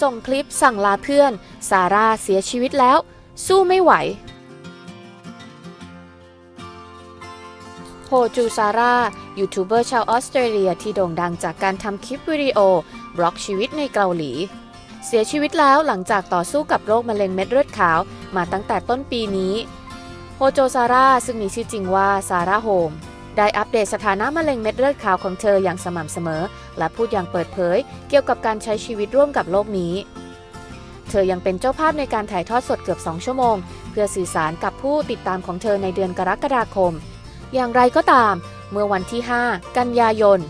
ส่งคลิปสั่งลาเพื่อน ซาร่าเสียชีวิตแล้ว สู้ไม่ไหว โฮจูซาร่า ยูทูบเบอร์ชาวออสเตรเลียที่โด่งดังจากการทำคลิปวิดีโอบล็อกชีวิตในเกาหลี เสียชีวิตแล้วหลังจากต่อสู้กับโรคมะเร็งเม็ดเลือดขาวมาตั้งแต่ต้นปีนี้ โฮโจซาร่าซึ่งมีชื่อจริงว่าซาร่าโฮม ได้อัปเดตสถานะมะเร็งเม็ดเลือดขาวของเธออย่างสม่ำเสมอ และพูดอย่างเปิดเผย เกี่ยวกับการใช้ชีวิตร่วมกับโลกนี้ เธอยังเป็นเจ้าภาพในการถ่ายทอดสดเกือบ 2 ชั่วโมง เพื่อสื่อสารกับผู้ติดตามของเธอในเดือนกรกฎาคม อย่างไรก็ตาม เมื่อวันที่ 5 กันยายน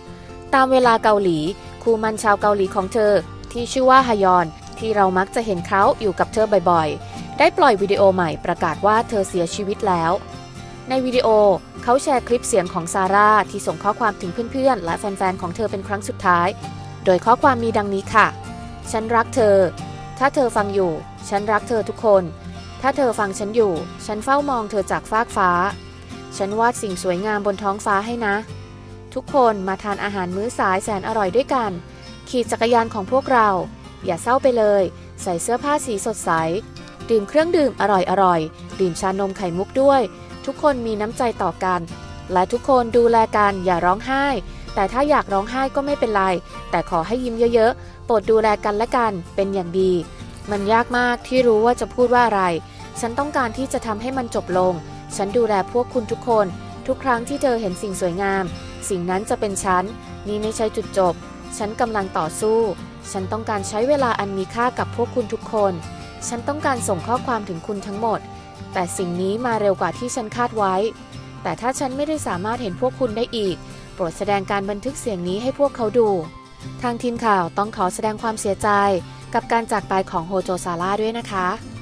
ตามเวลาเกาหลีครูมันชาวเกาหลีของเธอ ที่ชื่อว่าฮยอน ที่เรามักจะเห็นเขาอยู่กับเธอบ่อยๆ ได้ปล่อยวิดีโอใหม่ประกาศว่าเธอเสียชีวิตแล้ว ในวิดีโอเขาแชร์คลิปเสียงของซาร่าที่ส่งข้อความถึงเพื่อนๆ และแฟนๆ ของเธอเป็นครั้งสุดท้าย โดยข้อความมีดังนี้ค่ะ ฉันรักเธอ ถ้าเธอฟังอยู่ ฉันรักเธอทุกคน ถ้าเธอฟังฉันอยู่ ฉันเฝ้ามองเธอจากฟากฟ้า ฉันวาดสิ่งสวยงามบนท้องฟ้าให้นะ ทุกคนมาทานอาหารมื้อสายแสนอร่อยด้วยกัน ขี่จักรยานของพวกเรา อย่าเศร้าไปเลย ใส่เสื้อผ้าสีสดใส ดื่มเครื่องดื่มอร่อยๆ ดื่มชานมไข่มุกด้วย ทุกคนมีน้ำใจต่อกัน และทุกคนดูแลกันอย่าร้องไห้ แต่ถ้าอยากร้องไห้ก็ไม่เป็นไร แต่ขอให้ยิ้มเยอะๆ โปรดดูแลกันและกันเป็นอย่างดี มันยากมากที่รู้ว่าจะพูดว่าอะไร ฉันต้องการที่จะทำให้มันจบลง ฉันดูแลพวกคุณทุกคน ทุกครั้งที่เธอเห็นสิ่งสวยงาม สิ่งนั้นจะเป็นฉัน นี่ไม่ใช่จุดจบ ฉันกำลังต่อสู้ ฉันต้องการใช้เวลาอันมีค่ากับพวกคุณทุกคน ฉันต้องการส่งข้อความถึงคุณทั้งหมด แต่สิ่งนี้มาเร็วกว่าที่ฉันคาดไว้ แต่ถ้าฉันไม่ได้สามารถเห็นพวกคุณได้อีก โปรดแสดงการบันทึกเสียงนี้ให้พวกเขาดู ทางทีมข่าวต้องขอแสดงความเสียใจ กับการจากไปของโฮโจซาร่าด้วยนะคะ